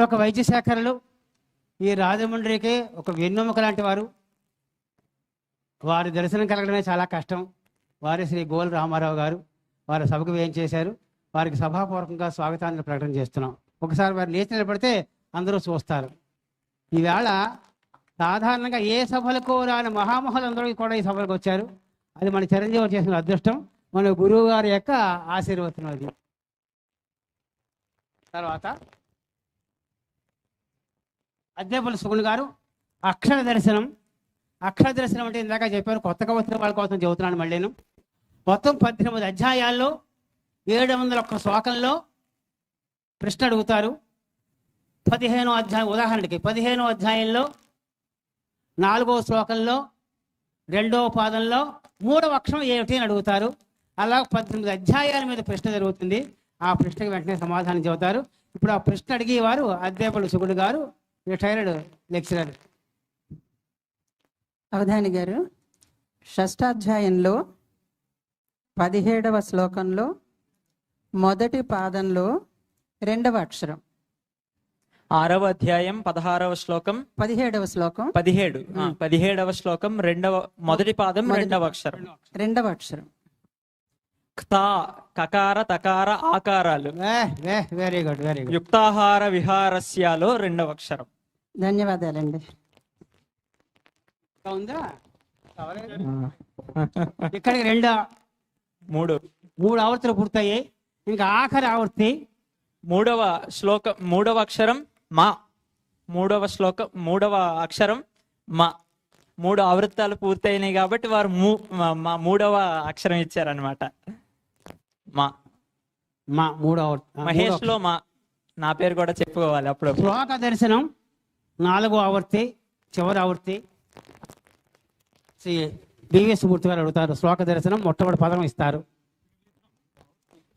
మరొక వైద్య శాఖలో ఈ రాజమండ్రికే ఒక వెన్నెముక లాంటి వారు. వారి దర్శనం కలగడమే చాలా కష్టం. వారి శ్రీ గోల్ రామారావు గారు వారి సభకు ఏం చేశారు. వారికి సభాపూర్వకంగా స్వాగతాన్ని ప్రకటన చేస్తున్నాం. ఒకసారి వారు లేచి నిలబడితే అందరూ చూస్తారు. ఈవేళ సాధారణంగా ఏ సభలకు రాని మహామహులందరూ కూడా ఈ సభలకు వచ్చారు. అది మన చిరంజీవి చేసిన అదృష్టం. మన గురువు గారి యొక్క ఆశీర్వచనం అది. తర్వాత అద్దెపల్లి సుగుణ్ గారు అక్షర దర్శనం అక్షర దర్శనం అంటే ఇందాక చెప్పాను కొత్తగా వచ్చిన వాళ్ళ కోసం చెబుతున్నాను మళ్ళీను. మొత్తం పద్దెనిమిది అధ్యాయాల్లో ఏడు వందల ఒక్క శ్లోకంలో ప్రశ్న అడుగుతారు పదిహేనో అధ్యాయం ఉదాహరణకి పదిహేనో అధ్యాయంలో నాలుగో శ్లోకంలో రెండవ పాదంలో మూడవ అక్షరం ఏమిటి అని అడుగుతారు. అలా పద్దెనిమిది అధ్యాయాల మీద ప్రశ్న జరుగుతుంది. ఆ ప్రశ్నకి వెంటనే సమాధానం చెబుతారు. ఇప్పుడు ఆ ప్రశ్న అడిగేవారు అద్దేపల్లి సుగుడు గారు రిటైర్డ్ లెక్చరర్. అవధాని గారు షష్టాధ్యాయంలో పదిహేడవ శ్లోకంలో మొదటి పాదంలో రెండవ అక్షరం. ఆరవ అధ్యాయం పదహారవ శ్లోకం. పదిహేడవ శ్లోకం. పదిహేడు. ఆ, పదిహేడవ శ్లోకం రెండవ మొదటి పాదం రెండవ అక్షరం. రెండవ అక్షరం. క్తా కకార తకార ఆకారాలు. వెరీ గుడ్ వెరీ గుడ్ యుక్తాహార విహారస్యాలో రెండవ అక్షరం. ధన్యవాదాలండి. ఉందా? ఇక్కడికి రెండు మూడు. మూడు ఆవర్తులు పూర్తయ్యాయి. ఇంకా ఆఖరి ఆవర్తి. మూడవ శ్లోకం మూడవ అక్షరం మా. మూడవ శ్లోకం మూడవ అక్షరం మా. మూడు ఆవృత్తాలు పూర్తయినాయి కాబట్టి వారు మా మూడవ అక్షరం ఇచ్చారనమాట మా మా మూడు ఆవర్తి ఆ, మూడో మహేష్లో మా నా పేరు కూడా చెప్పుకోవాలి అప్పుడు శ్లోక దర్శనం నాలుగో ఆవర్తి చివరి ఆవర్తి. శ్రీ బివిఎస్ మూర్తి గారు అడుగుతారు శ్లోక దర్శనం మొట్టమొదటి పదం ఇస్తారు.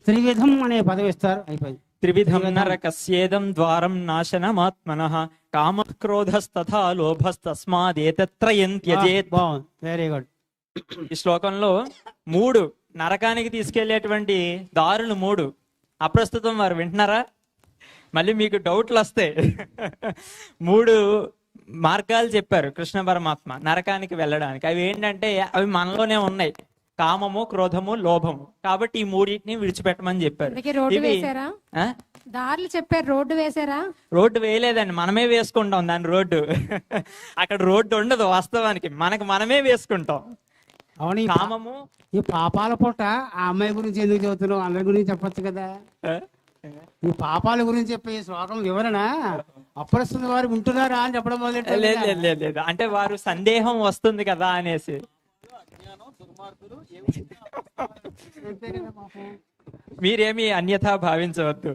త్రివిధం అనే పదం ఇస్తారు. అయిపోయింది. త్రివిధం నరకస్యేదం ద్వారం నాశనమాత్మన కామ క్రోధస్తథా లోభస్తస్మాదేతత్రయం త్యజేత్ బాగుంది. వెరీ గుడ్ ఈ శ్లోకంలో మూడు నరకానికి తీసుకెళ్ళేటువంటి దారులు మూడు. అప్రస్తుతం వారు వింటున్నారా? మళ్ళీ మీకు డౌట్లు వస్తాయి మూడు మార్గాలు చెప్పారు కృష్ణ పరమాత్మ నరకానికి వెళ్ళడానికి. అవి ఏంటంటే అవి మనలోనే ఉన్నాయి. కామము క్రోధము లోభము. కాబట్టి ఈ మూడింటిని విడిచిపెట్టమని చెప్పారు. ఇవి? దారులు చెప్పారు రోడ్డు వేశారా? రోడ్డు వేయలేదండి. మనమే వేసుకుంటాం దాని రోడ్డు. అక్కడ రోడ్డు ఉండదు వాస్తవానికి. మనకు మనమే వేసుకుంటాం. అవును ఈ పా- కామము. ఈ పాపాల పూట ఆ అమ్మాయి గురించి ఎందుకు చెబుతున్నావు? అందరి గురించి చెప్పొచ్చు కదా? ఈ పాపాల గురించి చెప్పే ఈ శ్లోకం వివరణ? అప్రస్తుత వారు వింటున్నారా అని చెప్పడం లేదు మొదలెట్టారు లేదు లేదు లేదు. అంటే వారు సందేహం వస్తుంది కదా అనేసి. మీరేమి అన్యథా భావించవద్దు.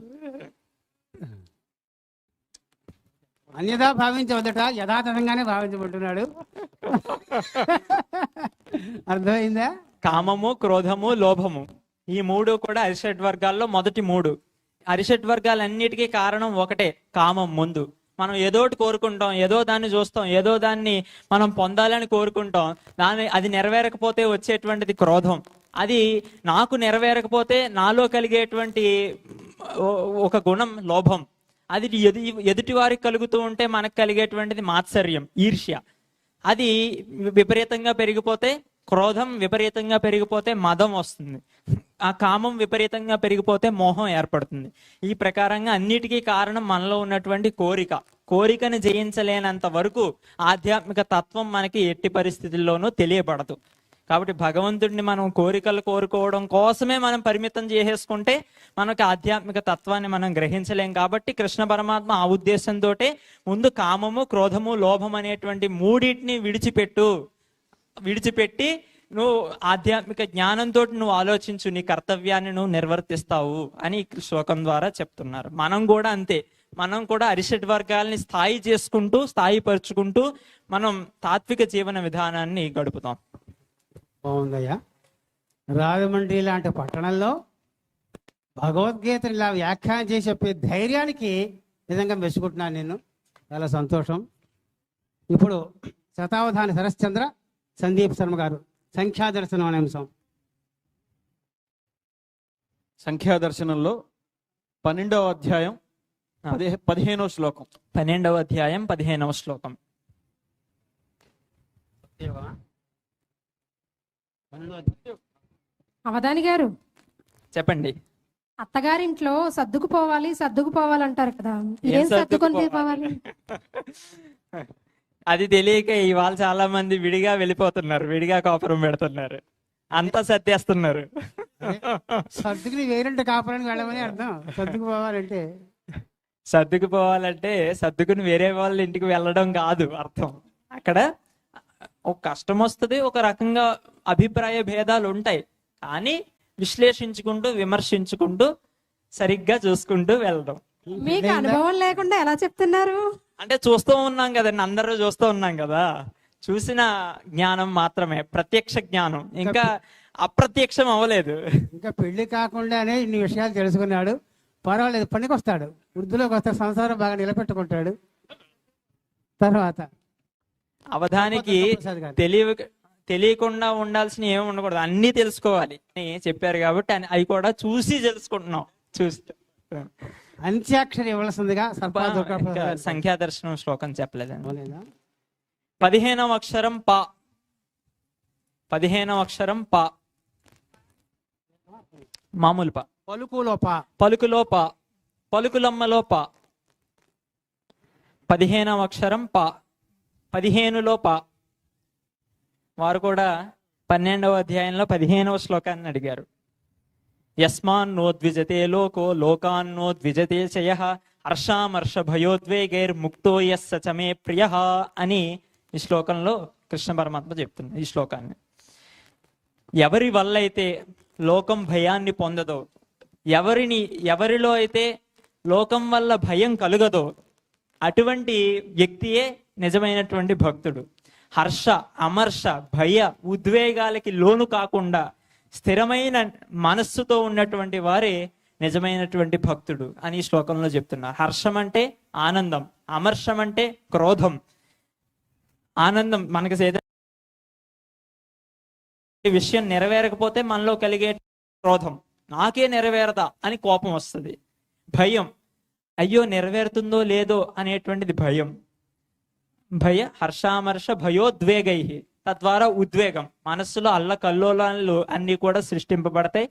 అన్యదా భావించవద్దట యథాతథంగానే భావించబడుతున్నాడు అర్థమైందా? కామము క్రోధము లోభము. ఈ మూడు కూడా అరిషడ్ వర్గాల్లో మొదటి మూడు. అరిషడ్ వర్గాలన్నిటికీ కారణం ఒకటే కామం ముందు. మనం ఏదో ఒకటి కోరుకుంటాం ఏదో దాన్ని చూస్తాం ఏదో దాన్ని మనం పొందాలని కోరుకుంటాం. దాని అది నెరవేరకపోతే వచ్చేటువంటిది క్రోధం. అది నాకు నెరవేరకపోతే నాలో కలిగేటువంటి ఒక గుణం లోభం. అది ఎదు ఎదుటి వారికి కలుగుతూ ఉంటే మనకు కలిగేటువంటిది మాత్సర్యం ఈర్ష్య. అది విపరీతంగా పెరిగిపోతే క్రోధం విపరీతంగా పెరిగిపోతే మదం వస్తుంది. ఆ కామం విపరీతంగా పెరిగిపోతే మోహం ఏర్పడుతుంది. ఈ ప్రకారంగా అన్నిటికీ కారణం మనలో ఉన్నటువంటి కోరిక. కోరికను జయించలేనంత వరకు ఆధ్యాత్మిక తత్వం మనకి ఎట్టి పరిస్థితుల్లోనూ తెలియబడదు. కాబట్టి భగవంతుడిని మనం కోరికలు కోరుకోవడం కోసమే మనం పరిమితం చేసేసుకుంటే మనకి ఆధ్యాత్మిక తత్వాన్ని మనం గ్రహించలేం. కాబట్టి కృష్ణ పరమాత్మ ఆ ఉద్దేశంతో ముందు కామము క్రోధము లోభం అనేటువంటి మూడింటిని విడిచిపెట్టు. విడిచిపెట్టి నువ్వు ఆధ్యాత్మిక జ్ఞానంతో నువ్వు ఆలోచించు నీ కర్తవ్యాన్ని నువ్వు నిర్వర్తిస్తావు అని శ్లోకం ద్వారా చెప్తున్నారు. మనం కూడా అంతే. మనం కూడా అరిషడ్ వర్గాల్ని స్థాయి చేసుకుంటూ స్థాయిపరుచుకుంటూ మనం తాత్విక జీవన విధానాన్ని గడుపుతాం. బాగుందయ్యా. రాజమండ్రి లాంటి పట్టణంలో భగవద్గీతను ఇలా వ్యాఖ్యానం చేసి చెప్పే ధైర్యానికి నిజంగా మెచ్చుకుంటున్నాను నేను. చాలా సంతోషం. ఇప్పుడు శతావధాని శరశ్చంద్ర సందీప్ శర్మ గారు సంఖ్యాదర్శనం అనే అంశం. సంఖ్యాదర్శనంలో పన్నెండవ అధ్యాయం పదిహే పదిహేనో శ్లోకం. పన్నెండవ అధ్యాయం పదిహేనవ శ్లోకం. అవధాని గారు చెప్పండి. అత్తగారింట్లో సర్దుకుపోవాలి సర్దుకుపోవాలంటారు కదా. ఏం సర్దుకొని సర్దుకుపోవాలి? పోవాలి? అది తెలియక ఇవాళ చాలా మంది విడిగా వెళ్ళిపోతున్నారు విడిగా కాపురం పెడుతున్నారు. అంతా సర్దేస్తున్నారు. సర్దుకుని వేరంటే కాపురానికి వెళ్ళమని అర్థం. సర్దుకు పోవాలంటే సర్దుకుపోవాలంటే సర్దుకుని వేరే వాళ్ళ ఇంటికి వెళ్ళడం కాదు అర్థం. అక్కడ ఒక కష్టం వస్తుంది ఒక రకంగా అభిప్రాయ భేదాలు ఉంటాయి కానీ విశ్లేషించుకుంటూ విమర్శించుకుంటూ సరిగ్గా చూసుకుంటూ వెళ్ళడం. మీకు అనుభవం లేకుండా ఎలా చెప్తున్నారు? అంటే చూస్తూ ఉన్నాం కదండి అందరూ చూస్తూ ఉన్నాం కదా. చూసిన జ్ఞానం మాత్రమే ప్రత్యక్ష జ్ఞానం. ఇంకా అప్రత్యక్షం అవ్వలేదు. ఇంకా పెళ్ళి కాకుండానే ఇన్ని విషయాలు తెలుసుకున్నాడు. పర్వాలేదు పనికి వస్తాడు వృద్ధిలోకి వస్తాడు సంసారం బాగా నిలబెట్టుకుంటాడు. తర్వాత అవధానికి. తెలియ తెలియకుండా ఉండాల్సిన ఏమి ఉండకూడదు. అన్ని తెలుసుకోవాలి. అని చెప్పారు కాబట్టి అవి కూడా చూసి తెలుసుకుంటున్నాం. చూసి అంత్యాక్షరి ఇవ్వాల్సిందిగా గారు. సంఖ్యాదర్శనం శ్లోకం చెప్పలేదండి? పదిహేనవ అక్షరం పా. పదిహేనవ అక్షరం పా. మామూలు పా. పలుకులోప పలుకులో పా. పలుకులమ్మలో పా. పదిహేనవ అక్షరం పా. పదిహేనులో పా. వారు కూడా పన్నెండవ అధ్యాయంలో పదిహేనవ శ్లోకాన్ని అడిగారు. యస్మాన్నోద్విజతే లోకో లోకాన్నోద్విజతే చయ హర్షామర్ష భయోద్వేగైర్ ముక్తో యస్స చమే ప్రియ అని ఈ శ్లోకంలో కృష్ణ పరమాత్మ చెప్తుంది ఈ శ్లోకాన్ని. ఎవరి వల్ల అయితే లోకం భయాన్ని పొందదో ఎవరిని ఎవరిలో అయితే లోకం వల్ల భయం కలుగదో అటువంటి వ్యక్తియే నిజమైనటువంటి భక్తుడు. హర్ష అమర్ష భయ ఉద్వేగాలకి లోను కాకుండా స్థిరమైన మనస్సుతో ఉన్నటువంటి వారే నిజమైనటువంటి భక్తుడు అని ఈ శ్లోకంలో చెప్తున్నారు. హర్షం అంటే ఆనందం అమర్షం అంటే క్రోధం. ఆనందం మనకి ఏదైనా విషయం నెరవేరకపోతే మనలో కలిగే క్రోధం. నాకే నెరవేరదా అని కోపం వస్తుంది. భయం అయ్యో నెరవేరుతుందో లేదో అనేటువంటిది భయం. భయ హర్షామర్ష భయోద్వేగై తద్వారా ఉద్వేగం. మనస్సులో అల్ల కల్లోలాలు అన్ని కూడా సృష్టింపబడతాయి.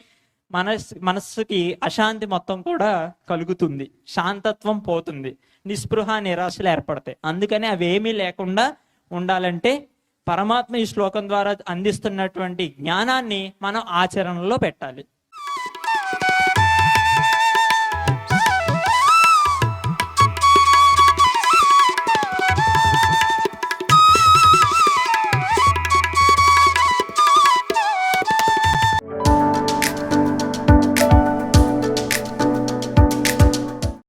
మనస్ మనస్సుకి అశాంతి మొత్తం కూడా కలుగుతుంది. శాంతత్వం పోతుంది. నిస్పృహ నిరాశలు ఏర్పడతాయి. అందుకని అవేమీ లేకుండా ఉండాలంటే పరమాత్మ ఈ శ్లోకం ద్వారా అందిస్తున్నటువంటి జ్ఞానాన్ని మనం ఆచరణలో పెట్టాలి.